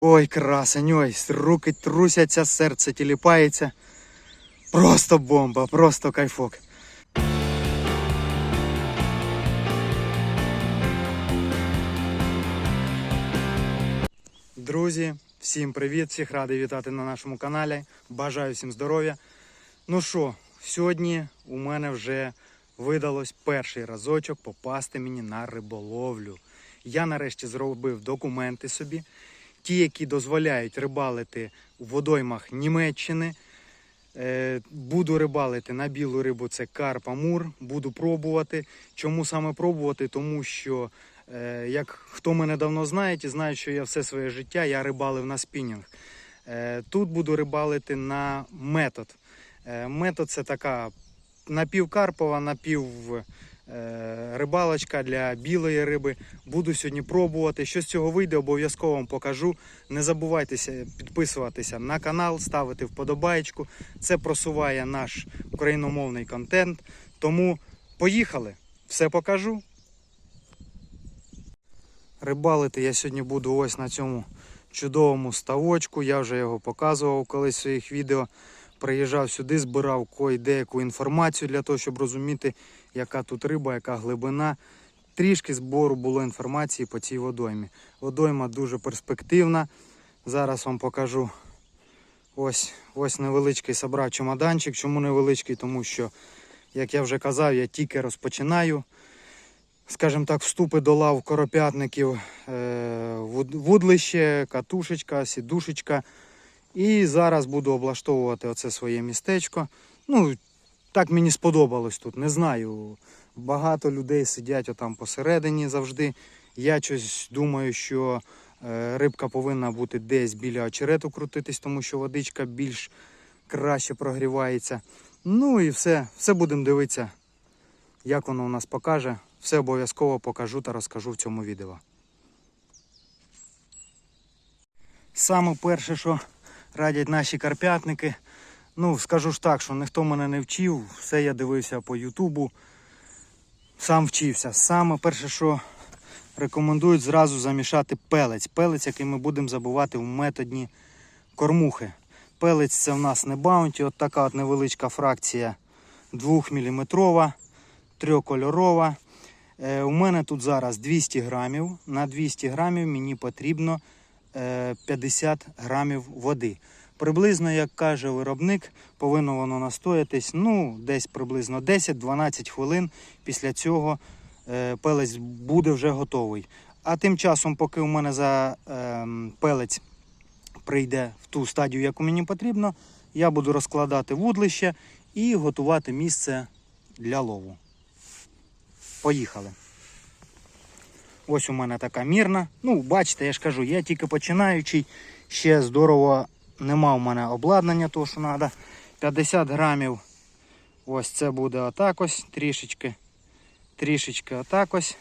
Ой, красень, ой, руки трусяться, серце тіліпається. Просто бомба, просто кайфок. Друзі, всім привіт! Всіх радий вітати на нашому каналі. Бажаю всім здоров'я. Ну що, сьогодні у мене вже видалось перший разочок попасти мені на риболовлю. Я нарешті зробив документи собі, ті, які дозволяють рибалити у водоймах Німеччини. Е, Буду рибалити на білу рибу, це карп, амур. Буду пробувати. Чому саме пробувати? Тому що, е, як хто мене давно знає, ті знають, що я все своє життя я рибалив на спінінг. Е, Тут буду рибалити на метод. Метод це така напівкарпова, напів рибалочка для білої риби. Буду сьогодні пробувати. Що з цього вийде, обов'язково вам покажу. Не забувайтеся підписуватися на канал, ставити вподобаєчку. Це просуває наш україномовний контент. Тому поїхали! Все покажу. Рибалити я сьогодні буду ось на цьому чудовому ставочку. Я вже його показував колись в своїх відео. Приїжджав сюди, збирав деяку інформацію для того, щоб розуміти, яка тут риба, яка глибина. Трішки збору було інформації по цій водоймі. Водойма дуже перспективна. Зараз вам покажу ось, ось невеличкий собрав чемоданчик. Чому невеличкий? Тому що, як я вже казав, я тільки розпочинаю. Скажімо так, вступи до лав коропятників, е, вудлище, катушечка, сідушечка. І зараз буду облаштовувати оце своє містечко. Ну, так мені сподобалось тут. Не знаю. Багато людей сидять отам посередині завжди. Я щось думаю, що е, рибка повинна бути десь біля очерету крутитись, тому що водичка більш краще прогрівається. Ну і все, все будемо дивитися, як воно у нас покаже. Все обов'язково покажу та розкажу в цьому відео. Саме перше, що радять наші карпятники. Ну, скажу ж так, що ніхто мене не вчив, все я дивився по Ютубу, сам вчився. Саме перше, що рекомендують зразу замішати пелець. Пелець, який ми будемо забувати в методні кормухи. Пелець це в нас не баунті, от така от невеличка фракція 2 мм, трьохкольорова. Е, у мене тут зараз 200 грамів. На 200 грамів мені потрібно 50 грамів води. Приблизно, як каже виробник, повинно воно настоятись ну, десь приблизно 10-12 хвилин. Після цього е, пелець буде вже готовий. А тим часом, поки у мене за е, пелець прийде в ту стадію, яку мені потрібно, я буду розкладати вудлище і готувати місце для лову. Поїхали. Ось у мене така мірна. Ну, бачите, я ж кажу, я тільки починаючий, ще здорово нема у мене обладнання, того, що треба. 50 грамів. Ось це буде отак ось, трішечки, трішечки отак ось.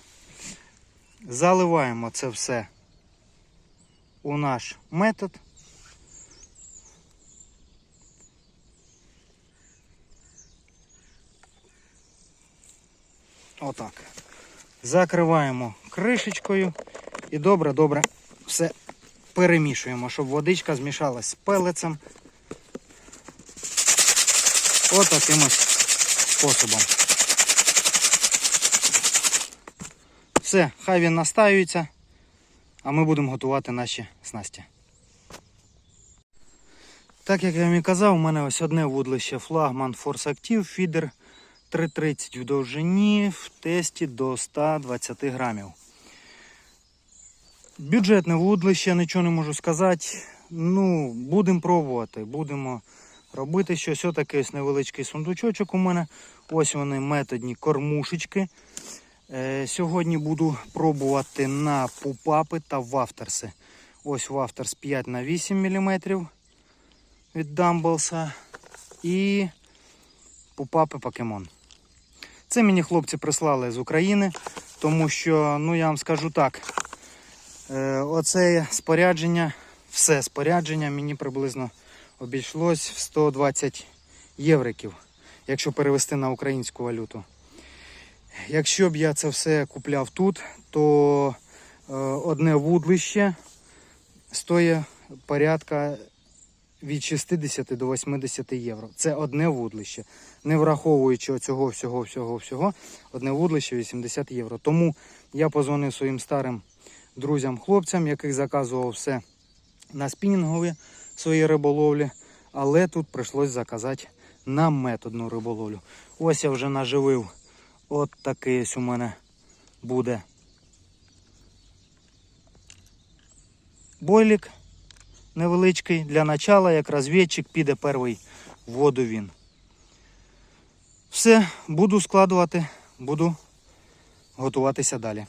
Заливаємо це все у наш метод. Отак. Закриваємо кришечкою і добре-добре все перемішуємо, щоб водичка змішалась з пелецем. Отаким ось способом. Все, хай він настаюється, а ми будемо готувати наші снасті. Так як я вам і казав, у мене ось одне вудлище флагман Force Active фідер 3,30 в довжині в тесті до 120 грамів. Бюджетне вудлище, нічого не можу сказати. Ну, будемо пробувати, будемо робити щось. Отакий ось невеличкий сундучочок у мене. Ось вони методні кормушечки. Е, сьогодні буду пробувати на пупапи та вафтерси. Ось вафтерс 5 на 8 мм від Дамблса. І пупапи покемон. Це мені хлопці прислали з України, тому що, ну я вам скажу так, е, оце спорядження, все спорядження мені приблизно обійшлось в 120 євриків, якщо перевести на українську валюту. Якщо б я це все купляв тут, то е, одне вудлище стоїть порядка від 60 до 80 євро. Це одне вудлище. Не враховуючи оцього всього, всього, всього, одне вудлище 80 євро. Тому я позвонив своїм старим друзям-хлопцям, яких заказував все на спінінгові свої риболовлі, але тут прийшлось заказати на методну риболовлю. Ось я вже наживив. От такий ось у мене буде бойлік невеличкий для начала, як розвідчик піде перший в воду він. Все, буду складувати, буду готуватися далі.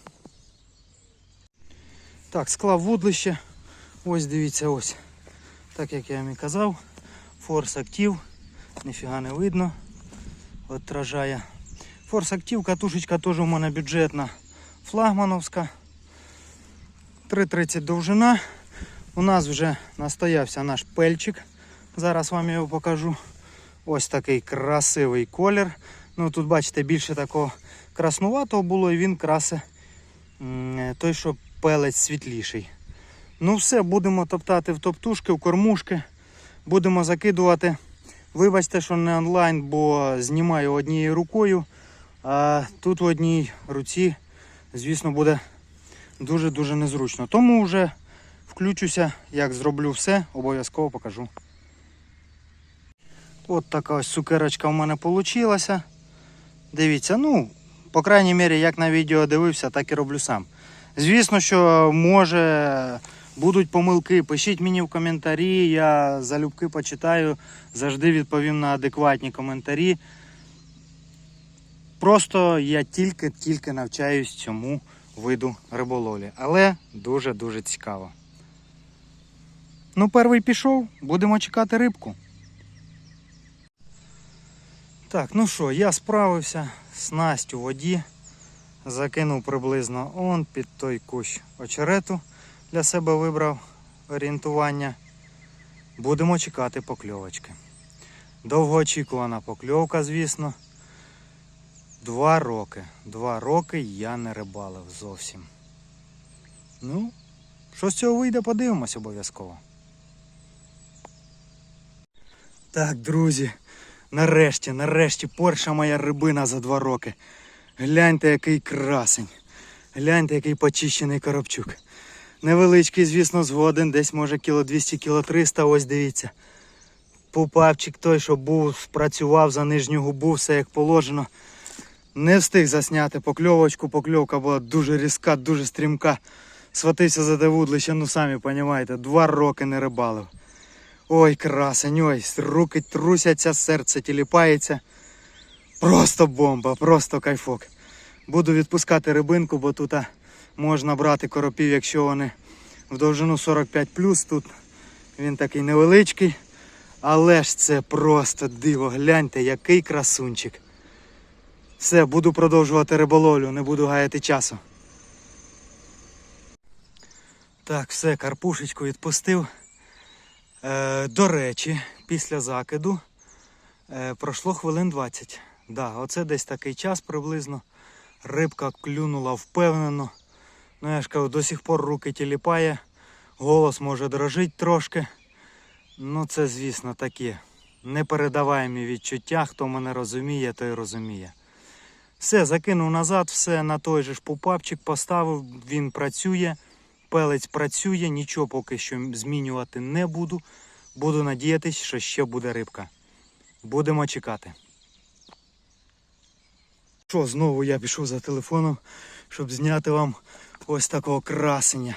Так, склав вудлище. Ось дивіться, ось. Так як я вам і казав, форс актив, ніфіга не видно. Отражає. Форс актив, катушечка теж у мене бюджетна флагмановська. 3,30 довжина. У нас вже настоявся наш пельчик. Зараз вам його покажу. Ось такий красивий колір. Ну тут бачите, більше такого краснуватого було і він красе м, той, що пелець світліший. Ну все, будемо топтати в топтушки, в кормушки. Будемо закидувати. Вибачте, що не онлайн, бо знімаю однією рукою. А тут в одній руці, звісно, буде дуже-дуже незручно. Тому вже включуся, як зроблю все, обов'язково покажу. От така ось цукерочка в мене вийшла. Дивіться, ну, по крайній мірі, як на відео дивився, так і роблю сам. Звісно, що може будуть помилки. Пишіть мені в коментарі, я залюбки почитаю, завжди відповім на адекватні коментарі. Просто я тільки-тільки навчаюсь цьому виду риболовлі. Але дуже-дуже цікаво. Ну, перший пішов, будемо чекати рибку. Так, ну що, я справився, снасть у воді. Закинув приблизно он під той кущ очерету. Для себе вибрав орієнтування. Будемо чекати покльовочки. Довгоочікувана покльовка, звісно. Два роки. Два роки я не рибалив зовсім. Ну, що з цього вийде, подивимось обов'язково. Так, друзі, нарешті, нарешті перша моя рибина за два роки. Гляньте, який красень. Гляньте, який почищений коробчук. Невеличкий, звісно, згоден, десь може кіло 200, кіло 300, ось дивіться. Пупавчик той, що був, спрацював за нижню губу, все як положено. Не встиг засняти покльовочку, покльовка була дуже різка, дуже стрімка. Схватився за те вудлище, ну самі розумієте, два роки не рибалив. Ой, красень, ой, руки трусяться, серце тіліпається. Просто бомба, просто кайфок. Буду відпускати рибинку, бо тут можна брати коропів, якщо вони в довжину 45 Тут він такий невеличкий. Але ж це просто диво. Гляньте, який красунчик. Все, буду продовжувати риболовлю, не буду гаяти часу. Так, все, карпушечку відпустив. Е, до речі, після закиду е, пройшло хвилин 20. Да, оце десь такий час приблизно. Рибка клюнула впевнено. Ну я ж кажу, до сих пор руки тіліпає, голос може дрожить трошки. Ну це, звісно, такі непередаваємі відчуття. Хто мене розуміє, той розуміє. Все, закинув назад, все на той же ж пупапчик поставив, він працює, пелець працює, нічого поки що змінювати не буду. Буду надіятись, що ще буде рибка. Будемо чекати. Що, знову я пішов за телефоном, щоб зняти вам ось такого красення.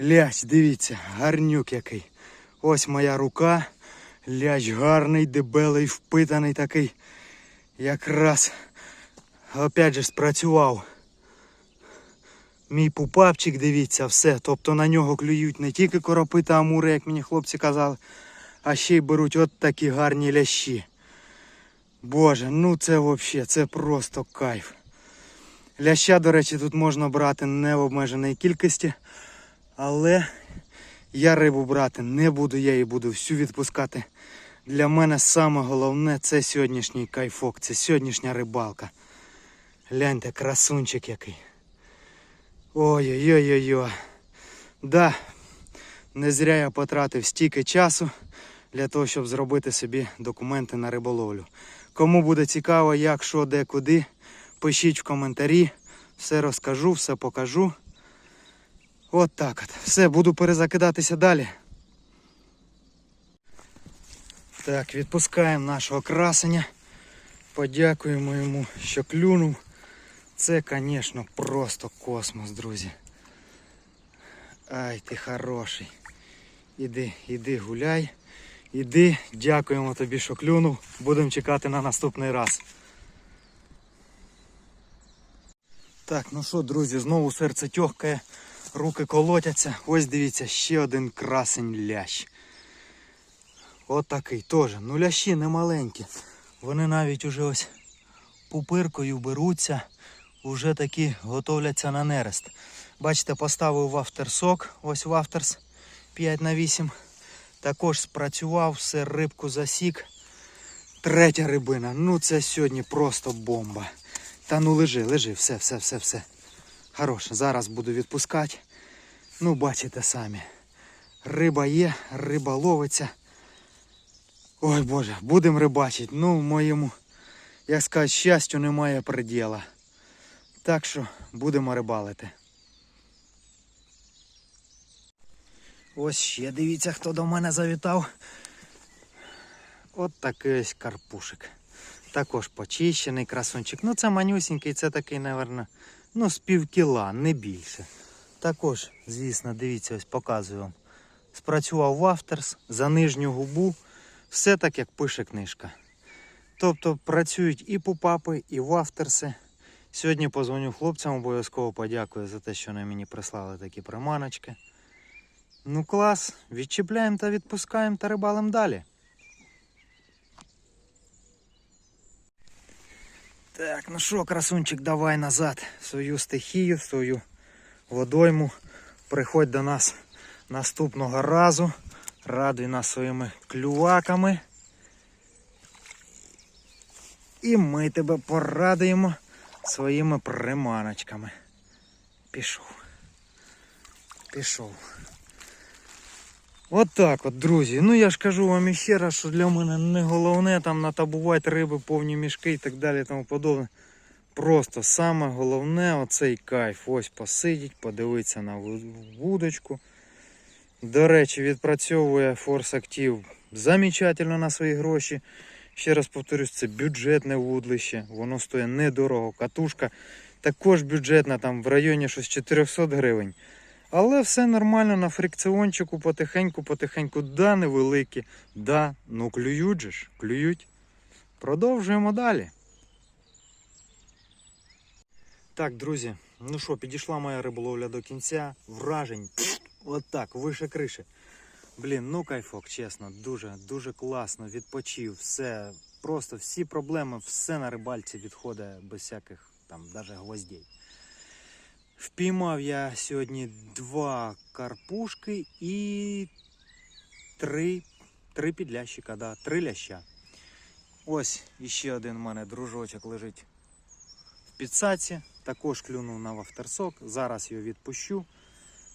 Ляч, дивіться, гарнюк який. Ось моя рука. Ляч гарний, дебелий, впитаний такий. Якраз опять же спрацював. Мій пупапчик, дивіться, все. Тобто на нього клюють не тільки коропи та амури, як мені хлопці казали, а ще й беруть от такі гарні лящі. Боже, ну це взагалі, це просто кайф. Ляща, до речі, тут можна брати не в обмеженій кількості, але я рибу брати не буду, я її буду всю відпускати. Для мене саме головне це сьогоднішній кайфок, це сьогоднішня рибалка. Гляньте, красунчик який. Ой-ой-ой-ой-ой. Да, Не зря я потратив стільки часу для того, щоб зробити собі документи на риболовлю. Кому буде цікаво, як, що, де, куди, пишіть в коментарі. Все розкажу, все покажу. От так от. Все, буду перезакидатися далі. Так, відпускаємо нашого красення. Подякуємо йому, що клюнув. Це, звісно, просто космос, друзі. Ай, ти хороший. Іди, іди гуляй. Іди, дякуємо тобі, що клюнув. Будемо чекати на наступний раз. Так, ну що, друзі, знову серце тьохкає, руки колотяться. Ось дивіться, ще один красень лящ. От такий теж. Ну лящі не маленькі. Вони навіть уже ось пупиркою беруться, уже такі готовляться на нерест. Бачите, поставив вафтерсок, ось вафтерс 5 на 8. Також спрацював, все, рибку засік. Третя рибина. Ну це сьогодні просто бомба. Та ну лежи, лежи, все, все, все, все. Хорош, зараз буду відпускати. Ну, бачите самі. Риба є, риба ловиться. Ой Боже, будемо рибачити. Ну, моєму, як сказати, щастю немає приділа. Так що будемо рибалити. Ось ще дивіться, хто до мене завітав. От такий ось карпушик. Також почищений красунчик. Ну це манюсінький, це такий, напевно, ну, з пів кіла, не більше. Також, звісно, дивіться, ось показую вам. Спрацював вафтерс за нижню губу. Все так, як пише книжка. Тобто працюють і пупапи, і вафтерси. Сьогодні позвоню хлопцям, обов'язково подякую за те, що вони мені прислали такі приманочки. Ну клас, відчіпляємо та відпускаємо та рибалимо далі. Так, ну що, красунчик, давай назад свою стихію, свою водойму. Приходь до нас наступного разу. Радуй нас своїми клюваками. І ми тебе порадуємо своїми приманочками. Пішов. Пішов. От так от, друзі. Ну я ж кажу вам іще раз, що для мене не головне там натабувати риби, повні мішки і так далі і тому подобне. Просто саме головне оцей кайф. Ось посидіть, подивитися на вудочку. До речі, відпрацьовує Force Active замечательно на свої гроші. Ще раз повторюсь, це бюджетне вудлище, воно стоїть недорого. Катушка також бюджетна, там в районі щось 400 гривень. Але все нормально на фрикціончику, потихеньку, потихеньку. Да, невеликі, да, ну клюють же ж, клюють. Продовжуємо далі. Так, друзі, ну що, підійшла моя риболовля до кінця. Вражень. пф, От вище криші. Блін, ну кайфок, чесно, дуже, дуже класно, відпочив, все. Просто всі проблеми, все на рибальці відходить без всяких там даже гвоздей. Впіймав я сьогодні два карпушки і три, три підлящика, да, три ляща. Ось іще один у мене дружочок лежить в підсаці. Також клюнув на вафтерсок. Зараз його відпущу.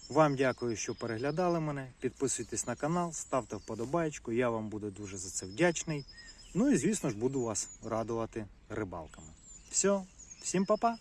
Вам дякую, що переглядали мене. Підписуйтесь на канал, ставте вподобайку. Я вам буду дуже за це вдячний. Ну і звісно ж буду вас радувати рибалками. Все, всім па-па!